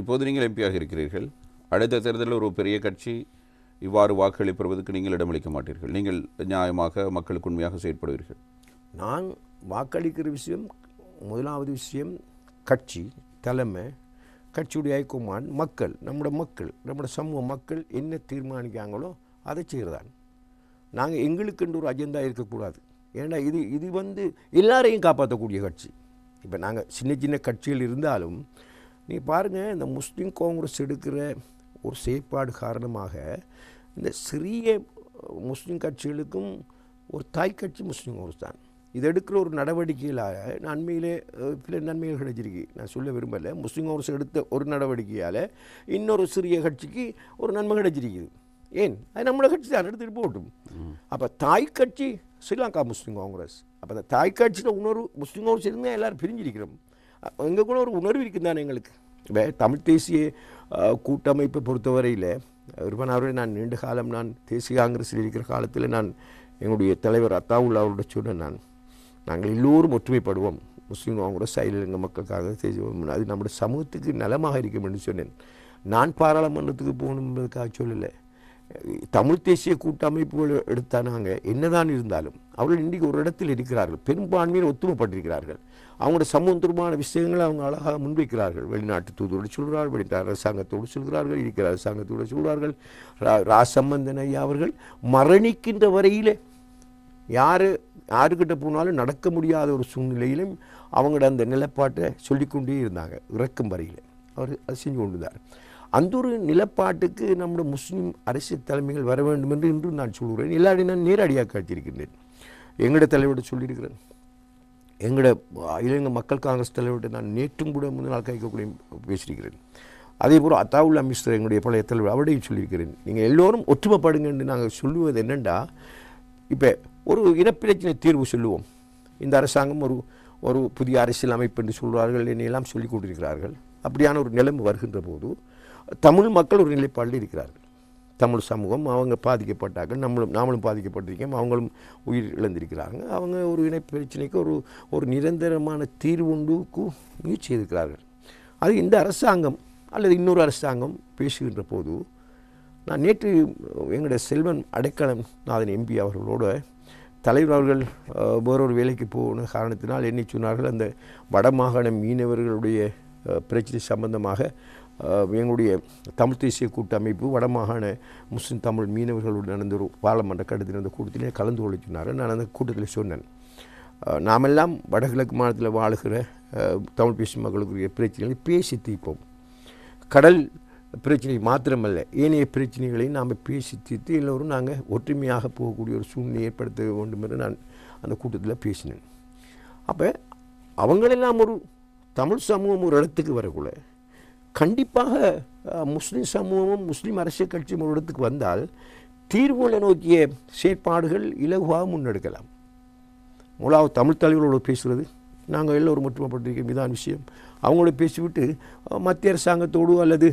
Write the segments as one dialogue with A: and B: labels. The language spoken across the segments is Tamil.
A: இப்போது நீங்கள் எம்பியாக இருக்கிறீர்கள். அடுத்த தேர்தலில் ஒரு பெரிய கட்சி இவ்வாறு வாக்களிப்பதற்கு நீங்கள் இடமளிக்க மாட்டீர்கள். நீங்கள் நியாயமாக மக்களுக்கு உண்மையாக செயற்படுவீர்கள்.
B: நான் வாக்களிக்கிற விஷயம் முதலாவது விஷயம் கட்சி தலைமை கட்சியுடைய ஐக்குமான் மக்கள் நம்முடைய மக்கள் நம்முடைய சமூக மக்கள் என்ன தீர்மானிக்காங்களோ அதை செய்கிறதான். நாங்கள் எங்களுக்குன்ற ஒரு அஜெண்டா இருக்கக்கூடாது. ஏன்னா இது இது வந்து எல்லாரையும் காப்பாற்றக்கூடிய கட்சி. இப்போ நாங்கள் சின்ன சின்ன கட்சிகள் இருந்தாலும் நீ பாருங்கள் இந்த முஸ்லீம் காங்கிரஸ் எடுக்கிற ஒரு செயற்பாடு காரணமாக இந்த சிறிய முஸ்லீம் கட்சிகளுக்கும் ஒரு தாய் கட்சி முஸ்லீம் காங்கிரஸ் தான். இது எடுக்கிற ஒரு நடவடிக்கையிலாக நன்மையிலே சில நன்மைகள் கிடைச்சிருக்கு. நான் சொல்ல விரும்பலை. முஸ்லீம் காங்கிரஸ் எடுத்த ஒரு நடவடிக்கையால் இன்னொரு சிறிய கட்சிக்கு ஒரு நன்மை கிடைச்சிருக்குது. ஏன்? அது நம்மளோட கட்சி தான். எடுத்துகிட்டு போகட்டும் அப்போ தாய் கட்சி ஸ்ரீலங்கா முஸ்லீம் காங்கிரஸ். அப்போ அந்த தாய் கட்சியில் உணர்வு முஸ்லீம் காங்கிரஸ் இருந்தால் எல்லாரும் பிரிஞ்சிருக்கிறோம். எங்கள் கூட ஒரு உணர்வு இருக்குது தானே எங்களுக்கு? இப்போ தமிழ் தேசிய கூட்டமைப்பை பொறுத்தவரையில் விருப்பன் அவரை நான் நீண்ட காலம் நான் தேசிய காங்கிரஸில் இருக்கிற காலத்தில் நான் எங்களுடைய தலைவர் அத்தாவுல்லா அவரோட சொன்னேன் நான். நாங்கள் எல்லோரும் ஒற்றுமைப்படுவோம். முஸ்லீம் காங்கிரஸ் சைலங்க மக்களுக்காக செய்வோம் அது நம்முடைய சமூகத்துக்கு நலமாக இருக்கும் என்று சொன்னேன். நான் பாராளுமன்றத்துக்கு போகணும் என்பதற்காக சொல்லலை. தமிழ் தேசிய கூட்டமைப்புகள் எடுத்தானாங்க என்னதான் இருந்தாலும் அவர்கள் இன்றைக்கு ஒரு இடத்தில் இருக்கிறார்கள். பெரும்பான்மையில் ஒத்துமைப்பட்டிருக்கிறார்கள். அவங்களோட சமூகம் விஷயங்களை அவங்க அழகாக முன்வைக்கிறார்கள். வெளிநாட்டு தூதரோடு சொல்கிறார்கள் வெளிநாட்டு அரசாங்கத்தோடு சொல்கிறார்கள் இருக்கிற அரசாங்கத்தோடு சொல்கிறார்கள். ரா ரா சம்பந்தன் ஐயா அவர்கள் மரணிக்கின்ற வரையிலே யார் யாருக்கிட்ட போனாலும் நடக்க முடியாத ஒரு சூழ்நிலையிலும் அவங்களோட அந்த நிலப்பாட்டை சொல்லிக்கொண்டே இருந்தாங்க இறக்கும் வரையில். அவர் அது செஞ்சு கொண்டிருந்தார். அந்த ஒரு நிலப்பாட்டுக்கு நம்முடைய முஸ்லீம் அரசியல் தலைமைகள் வர வேண்டும் என்று இன்றும் நான் சொல்கிறேன் எல்லாரையும் நான் நேரடியாக காட்டியிருக்கின்றேன். எங்களோட தலைவர்கிட்ட சொல்லியிருக்கிறேன். எங்களோட இளைஞர் மக்கள் காங்கிரஸ் தலைவர்கிட்ட நான் நேற்றும் கூட முந்தின நாள் கைக்கக்கூடிய பேசியிருக்கிறேன். அதே போல் அத்தாவுல்லா மிஸ்டர் எங்களுடைய பழைய தலைவர் அவரையும் சொல்லியிருக்கிறேன். நீங்கள் எல்லோரும் ஒற்றுமைப்படுங்க என்று நாங்கள் சொல்லுவது என்னென்னா இப்போ ஒரு இனப்பிரச்சனை தீர்வு சொல்லுவோம். இந்த அரசாங்கம் ஒரு ஒரு புதிய அரசியல் அமைப்பு என்று சொல்கிறார்கள் என்னையெல்லாம் சொல்லிக் கொண்டிருக்கிறார்கள். அப்படியான ஒரு நிலைமை வருகின்ற போது தமிழ் மக்கள் ஒரு நிலைப்பாடில் இருக்கிறார்கள். தமிழ் சமூகம் அவங்க பாதிக்கப்பட்டார்கள் நம்மளும் நாமளும் பாதிக்கப்பட்டிருக்கோம் அவங்களும் உயிர் இழந்திருக்கிறாங்க அவங்க ஒரு இணை பிரச்சனைக்கு ஒரு ஒரு நிரந்தரமான தீர்வுண்டுக்கு முயற்சி இருக்கிறார்கள் அது இந்த அரசாங்கம் அல்லது இன்னொரு அரசாங்கம் பேசுகின்ற போது நான் நேற்று எங்களுடைய செல்வன் அடைக்கலம் நாதன் எம்பி அவர்களோட தலைவர் அவர்கள் வேறொரு வேலைக்கு போன காரணத்தினால் என்னை சொன்னார்கள் அந்த வடமாகாண மீனவர்களுடைய பிரச்சனை சம்பந்தமாக எங்களுடைய தமிழ் தேசிய கூட்டமைப்பு வடமாகாண முஸ்லிம் தமிழ் மீனவர்களோடு நடந்த ஒரு பாராளுமன்ற கட்டத்தில் அந்த கூட்டத்திலே கலந்து கொள்ள சொன்னார்கள் நான் அந்த கூட்டத்தில் சொன்னேன். நாமெல்லாம் வடகிழக்கு மாநிலத்தில் வாழுகிற தமிழ் பேசும் மக்களுக்குரிய பிரச்சனைகளை பேசி தீர்ப்போம். கடல் பிரச்சனை மாத்திரமல்ல ஏனைய பிரச்சனைகளையும் நாம் பேசி தீர்த்து எல்லோரும் நாங்கள் ஒற்றுமையாக போகக்கூடிய ஒரு சூழ்நிலை ஏற்படுத்த வேண்டும் என்று நான் அந்த கூட்டத்தில் பேசினேன். அப்போ அவங்களெல்லாம் ஒரு தமிழ் சமூகம் ஒரு இடத்துக்கு வரக்குள்ள கண்டிப்பாக முஸ்லீம் சமூகமும் முஸ்லீம் அரசியல் கட்சி முழுவதுக்கு வந்தால் தீர்வுகளை நோக்கிய செயற்பாடுகள் இலகுவாக முன்னெடுக்கலாம். மூலாவது தமிழ் தலைவர்களோடு பேசுகிறது நாங்கள் எல்லோரும் ஒற்றுமைப்பட்டிருக்கோம் இதான் விஷயம். அவங்களோட பேசிவிட்டு மத்திய அரசாங்கத்தோடு அல்லது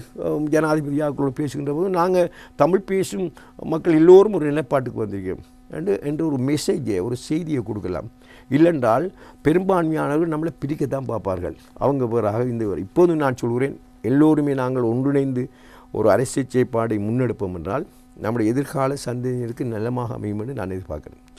B: ஜனாதிபதியாக்களோடு பேசுகின்ற போது நாங்கள் தமிழ் பேசும் மக்கள் எல்லோரும் ஒரு நிலைப்பாட்டுக்கு வந்திருக்கோம் என்று என்று ஒரு மெசேஜை ஒரு செய்தியை கொடுக்கலாம். இல்லைன்றால் பெரும்பான்மையானவர்கள் நம்மளை பிரிக்கத்தான் பார்ப்பார்கள். அவங்க வேறாக இந்த இப்போது நான் சொல்கிறேன் எல்லோருமே நாங்கள் ஒன்றிணைந்து ஒரு அரசியல் செயற்பாடை முன்னெடுப்போம் என்றால் நம்முடைய எதிர்கால சந்ததியினருக்கு நலமாக அமையும் என்று நான் எதிர்பார்க்கிறேன்.